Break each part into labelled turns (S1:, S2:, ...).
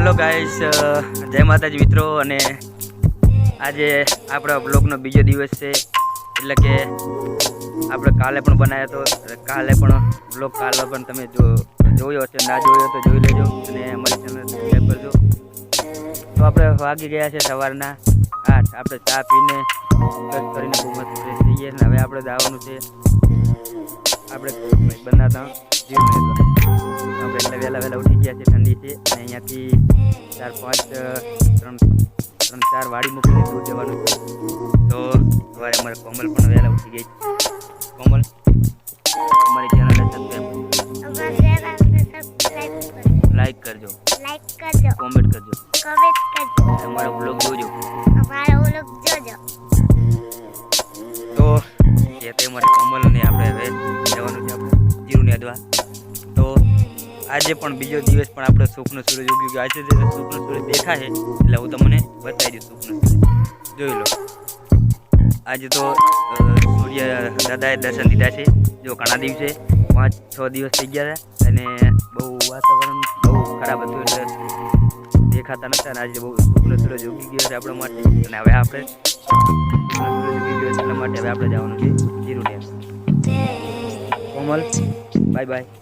S1: Hello guys જય માતાજી મિત્રો. અને આજે આપણા બ્લોગનો બીજો દિવસ છે. એટલે કે આપણે કાલે પણ બનાવ્યો હતો. કાલે પણ બ્લોગ કાલે પણ તમે જો, જોયો હશે ના જોયો તો જોઈ લેજો. અને અમારી ચેનલ સબસ્ક્રાઈબ કરજો. તો આપણે વાગી ગયા છે સવારના આઠ. આપણે ચા પીને બ્રશ કરીને ખૂબ મસ્ત ફ્રેશ હવે આપણે જવાનું છે. આપણે બનાતા જીવ મેળવ્યો એટલે વહેલા વહેલા ઉઠી ગયા છે ઠંડી અને અહીંયાથી ચાર પાંચ ત્રણ ત્રણ ચાર વાડી મૂકીને દૂર જવાનું છે. તો સવારે અમારે કોમલ પણ વહેલા ઉઠી ગઈ કોમલ? આજે પણ બીજો દિવસ પણ આપણે સુખનો સૂરજ ઉગ્યું ગયો. આજે જે સુખનો સૂરજ દેખાશે એટલે હું તમને બતાવી દઉં સુખનો સૂરજ. જોઈ લો. આજે તો સૂર્ય દાદાએ દર્શન દીધા છે. જો ઘણા દિવસે, પાંચ, છ દિવસ થઈ ગયા હતા અને બહુ વાતાવરણ બહુ ખરાબ હતું એટલે દેખાતા નતા અને આજે બહુ સુખનો સૂરજ ઉગી ગયો છે આપણા માટે. અને હવે આપણે એટલા માટે હવે આપણે જવાનું છે જીરુને કોમલ બાય બાય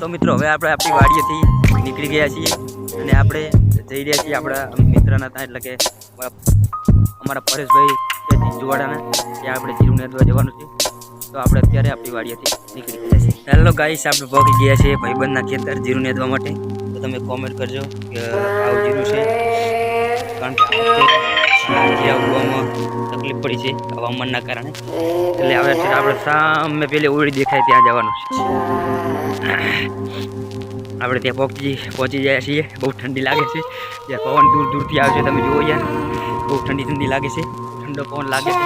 S1: તો મિત્રો, હવે આપણે આપણી વાડીએથી નીકળી ગયા છીએ અને આપણે જઈ રહ્યા છીએ આપણા મિત્રના ત્યાં, એટલે કે અમારા પરેશભાઈ છે જીજુવાડાના ત્યાં આપણે જીરું નેદવા જવાનું છે. તો આપણે અત્યારે આપણી વાડીએથી નીકળી ગયા છીએ. હેલો ગાઈસ, આપણે પહોંચી ગયા છીએ ભાઈબંધના ખેતર જીરું નેદવા માટે. તો તમે કોમેન્ટ કરજો કે આવું જીરું છે. કારણ કે તકલીફ પડી છે હવામાનના કારણે. એટલે હવે આપણે સામે પેલી ઓળી દેખાય ત્યાં જવાનું આપણે ત્યાં પહોંચી પહોંચી જાય છીએ. બહુ ઠંડી લાગે છે. ત્યાં પવન દૂર દૂરથી આવે છે, તમે જુઓ યાર. બહુ ઠંડી ઠંડી લાગે છે. ઠંડો પવન લાગે છે.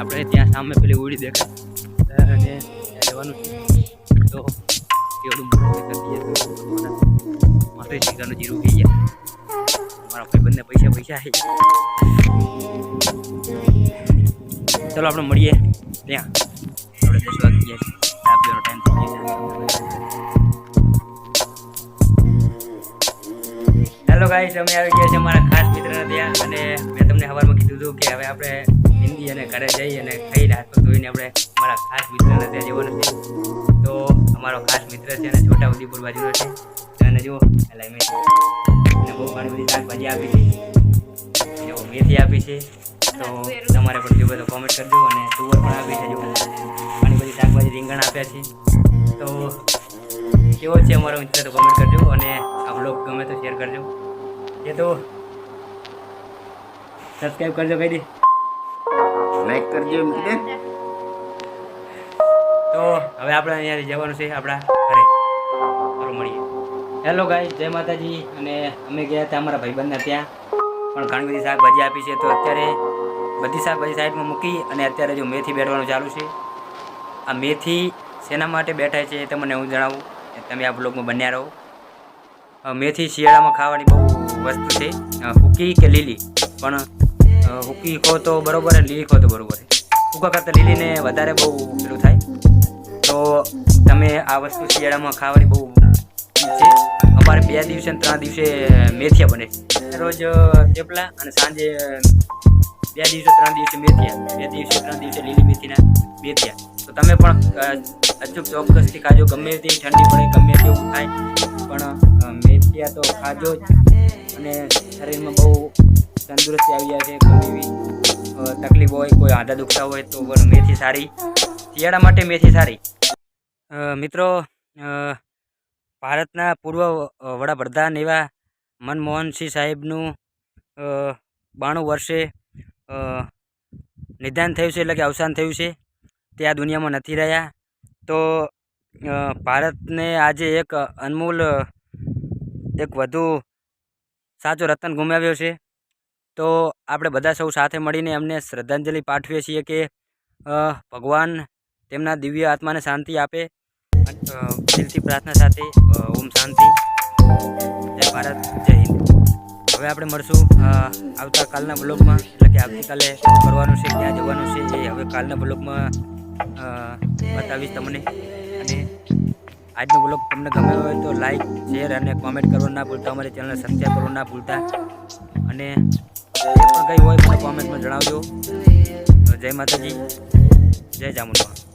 S1: આપણે ત્યાં સામે પેલી ઓળી દેખાય. અને જવાનું છે. તો એવડું મારે શીખાનું જીરું થઈ ગયા. મારા ભાઈ બંને પૈસા પૈસા આવી ચલો આપણે મળીએ ત્યાં. આપણે દસ વાગી ગયા ચા પીવાનો ટાઈમ થઈ ગયો. હેલો ગાઈસ અમે આવી ગયા છે અમારા ખાસ મિત્રના ત્યાં અને મેં તમને સવારમાં કીધું હતું કે હવે આપણે હિન્દી અને ઘરે જઈ અને ખાઈને હાથ ધોઈને આપણે અમારા ખાસ મિત્રને ત્યાં જવાનું છે. તો અમારો ખાસ મિત્ર છે અને છોટા ઉદયપુર બાજુનો છે. જુઓ એટલે મેં અને બહુ ઘણી બધી શાકભાજી આપી છે. જો મેથી આપી છે. તો તમારે પણ જો બધો કોમેન્ટ કરજો અને તુવર પણ આપી છે. જો ઘણી બધી શાકભાજી રીંગણ આપ્યા છે. તો કેવો છે અમારો મિત્ર તો કોમેન્ટ કરજો અને આ બ્લોગ ગમે તો શેર કરજો. એ તો સબસ્ક્રાઈબ કરજો કહી દે.
S2: લાઈક કરજો કીધે
S1: તો હવે આપણે અહીંયાથી જવાનું છે આપણા ઘરે. મળીએ. હેલો ગાઈ જય માતાજી. અને અમે ગયા હતા અમારા ભાઈબંધના ત્યાં. પણ ઘણી બધી શાકભાજી આપી છે તો અત્યારે બધી શાકભાજી સાઈડમાં મૂકી અને અત્યારે જો મેથી બેઠવાનું ચાલુ છે. આ મેથી શેના માટે બેઠાય છે એ તમને હું જણાવું. તમે આ બ્લોગમાં બન્યા રહો. મેથી શિયાળામાં ખાવાની બહુ વસ્તુ છે. હુકી કે લીલી? પણ હુકી ખો તો બરોબર લીલી ખો તો બરોબર હુકા કરતાં લીલીને વધારે બહુ પેલું થાય. તો તમે આ વસ્તુ શિયાળામાં ખાવાની બહુ છે. અમારે બે દિવસે ત્રણ દિવસે મેથિયા બને રોજ થેપલા અને સાંજે બે દિવસે, ત્રણ દિવસે મેથિયા, બે દિવસે, ત્રણ દિવસે લીલી મેથીના મેથિયા. તો તમે પણ અચૂક ચોક્કસથી ખાજો. ગમે તે ઠંડી પડે, ગમે તેવું થાય, પણ મેથિયા તો ખાજો જ. અને શરીરમાં બહુ તંદુરસ્તી આવી જાય છે. કોઈ એવી તકલીફ હોય, કોઈ આંધા દુખતા હોય, તો મેથી સારી. શિયાળા માટે મેથી સારી. મિત્રો ભારતના પૂર્વ વડાપ્રધાન એવા મનમોહનસિંહ સાહેબનું બાણું વર્ષે નિધાન થયું છે એટલે કે અવસાન થયું છે. તે આ દુનિયામાં નથી રહ્યા. તો ભારતને આજે એક અનમોલ, એક વધુ સાચો રતન ગુમાવ્યો છે. તો આપણે બધા સૌ સાથે મળીને એમને શ્રદ્ધાંજલિ પાઠવીએ છીએ કે ભગવાન તેમના દિવ્ય આત્માને શાંતિ આપે. દિલથી પ્રાર્થના સાથે ઓમ શાંતિ. જય ભારત, જય હિન્દ. હવે આપણે મળશું આવતા કાલના બ્લોગમાં, એટલે કે આવતીકાલે કરવાનું છે, ક્યાં જવાનું છે એ હવે કાલના બ્લોગમાં બતાવીશ તમને. અને આજનો બ્લોગ તમને ગમ્યો હોય તો લાઈક શેર અને કોમેન્ટ કરવાનું ના ભૂલતા. અમારી ચેનલને સબસ્ક્રાઈબ કરવાનું ના ભૂલતા. અને પણ કંઈ હોય, મને કોમેન્ટમાં જણાવજો. જય માતાજી. જય ચામુંડા